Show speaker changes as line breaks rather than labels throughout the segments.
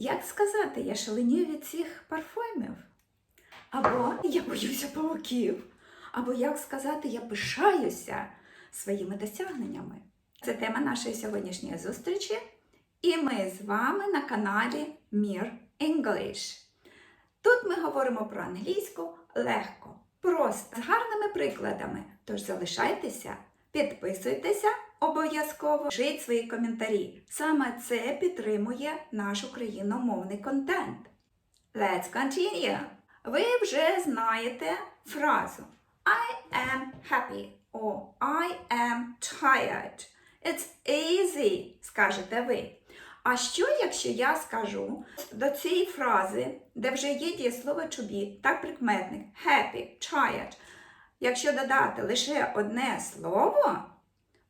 Як сказати, я шаленію від цих парфумів? Або я боюся павуків. Або як сказати, я пишаюся своїми досягненнями. Це тема нашої сьогоднішньої зустрічі. І ми з вами на каналі Мір English. Тут ми говоримо про англійську легко, просто з гарними прикладами. Тож залишайтеся, підписуйтеся обов'язково, пишіть свої коментарі. Саме це підтримує наш україномовний контент. Let's continue! Ви вже знаєте фразу I am happy or I am tired. It's easy, скажете ви. А що, якщо я скажу до цієї фрази, де вже є дієслово to be, так прикметник happy, tired, якщо додати лише одне слово,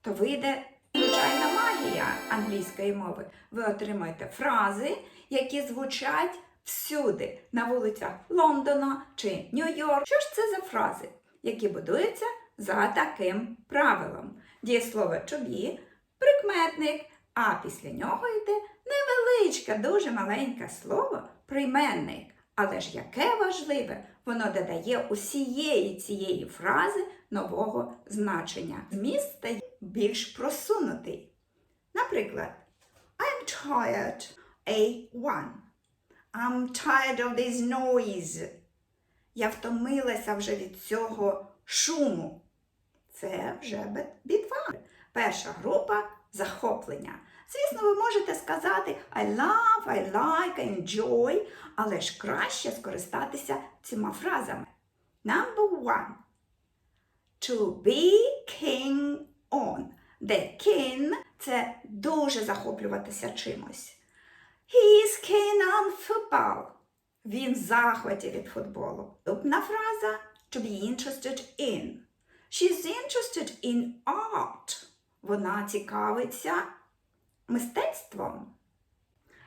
то вийде звичайна магія англійської мови. Ви отримаєте фрази, які звучать всюди, на вулицях Лондона чи Нью-Йорк. Що ж це за фрази, які будуються за таким правилом? Дієслово to be, прикметник, а після нього йде невеличке, дуже маленьке слово прийменник. Але ж яке важливе, воно додає усієї цієї фрази нового значення. Зміст стає більш просунутий. Наприклад, I'm tired. A1. I'm tired of this noise. Я втомилася вже від цього шуму. Це вже B2. Перша група захоплення. Звісно, ви можете сказати I love, I like, I enjoy, але ж краще скористатися цими фразами. Number one. To be keen on. Де keen – це дуже захоплюватися чимось. He is keen on football. Він в захваті від футболу. Наступна фраза to be interested in. She's interested in art. Вона цікавиться мистецтвом.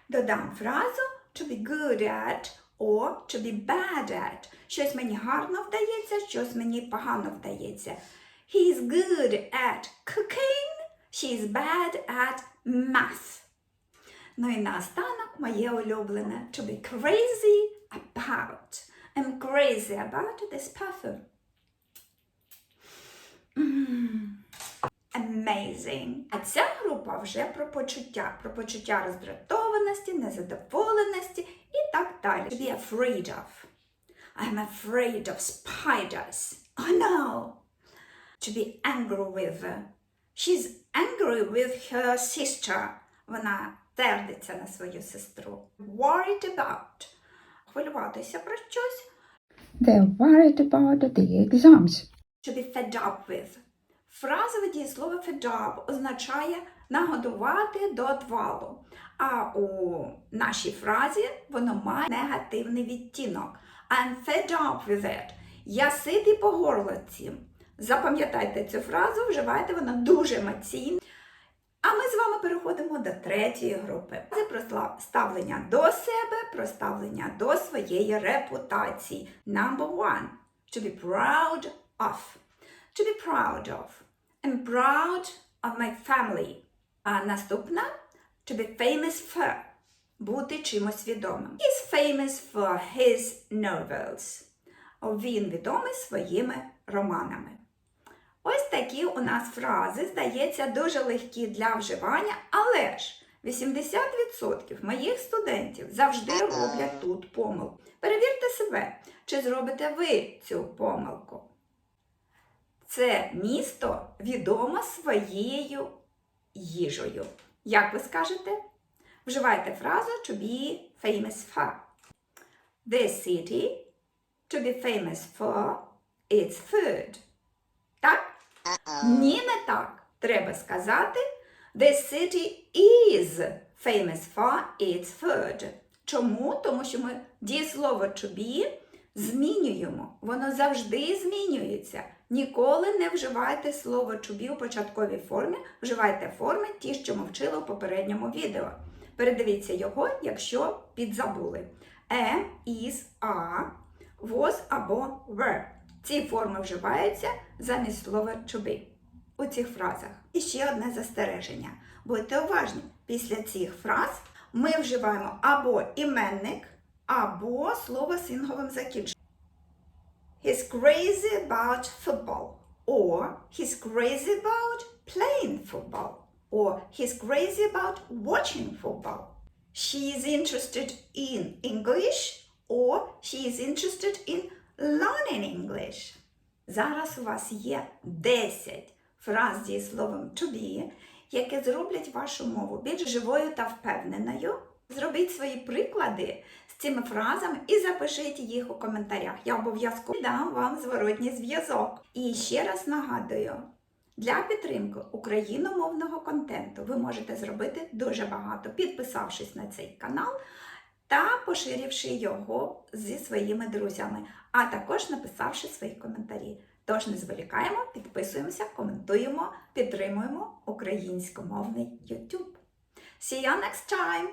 Додам фразу to be good at or to be bad at. Щось мені гарно вдається, щось мені погано вдається. He is good at cooking. She is bad at math. Ну і наостанок моє улюблене to be crazy about. I'm crazy about this perfume. Mm. Amazing. А ця група вже про почуття, про почуття роздратованості, незадоволеності і так далі. To be afraid of. I'm afraid of spiders. Oh no. To be angry with. She's angry with her sister. Вона сердиться на свою сестру. Worried about. Хвилюватися про щось.
They're worried about the exams.
To be fed up with. Фразове дієслово fed up означає нагодувати до отвалу. А у нашій фразі воно має негативний відтінок. I'm fed up with it. Я ситий по горло. Запам'ятайте цю фразу, вживайте вона дуже емоційно. А ми з вами переходимо до третьої групи. Це про ставлення до себе, про ставлення до своєї репутації. Number one. To be proud of. To be proud of. I'm proud of my family. А наступна to be famous for. Бути чимось відомим. He's famous for his novels. Він відомий своїми романами. Ось такі у нас фрази, здається, дуже легкі для вживання, але ж 80% моїх студентів завжди роблять тут помилку. Перевірте себе, чи зробите ви цю помилку. Це місто відомо своєю їжею. Як ви скажете? Вживайте фразу to be famous for. This city to be famous for its food. Так? Ні, не так. Треба сказати This city is famous for its food. Чому? Тому що ми дієслово to be змінюємо. Воно завжди змінюється. Ніколи не вживайте слово be у початковій формі, вживайте форми ті, що ми вчили у попередньому відео. Передивіться його, якщо підзабули. Am, is, are, was або were. Ці форми вживаються замість слова to у цих фразах. І ще одне застереження. Будьте уважні, після цих фраз ми вживаємо або іменник, або слово з інговим закінченням. He's crazy about football. Or he's crazy about playing football. Or he's crazy about watching football. She is interested in English. Or she is interested in learning English. Зараз у вас є 10 фраз з дієсловом to be, які зроблять вашу мову більш живою та впевненою. Зробіть свої приклади з цими фразами і запишіть їх у коментарях. Я обов'язково дам вам зворотній зв'язок. І ще раз нагадую: для підтримки україномовного контенту ви можете зробити дуже багато, підписавшись на цей канал та поширивши його зі своїми друзями, а також написавши свої коментарі. Тож не зволікаємо, підписуємося, коментуємо, підтримуємо українськомовний YouTube. See you next time!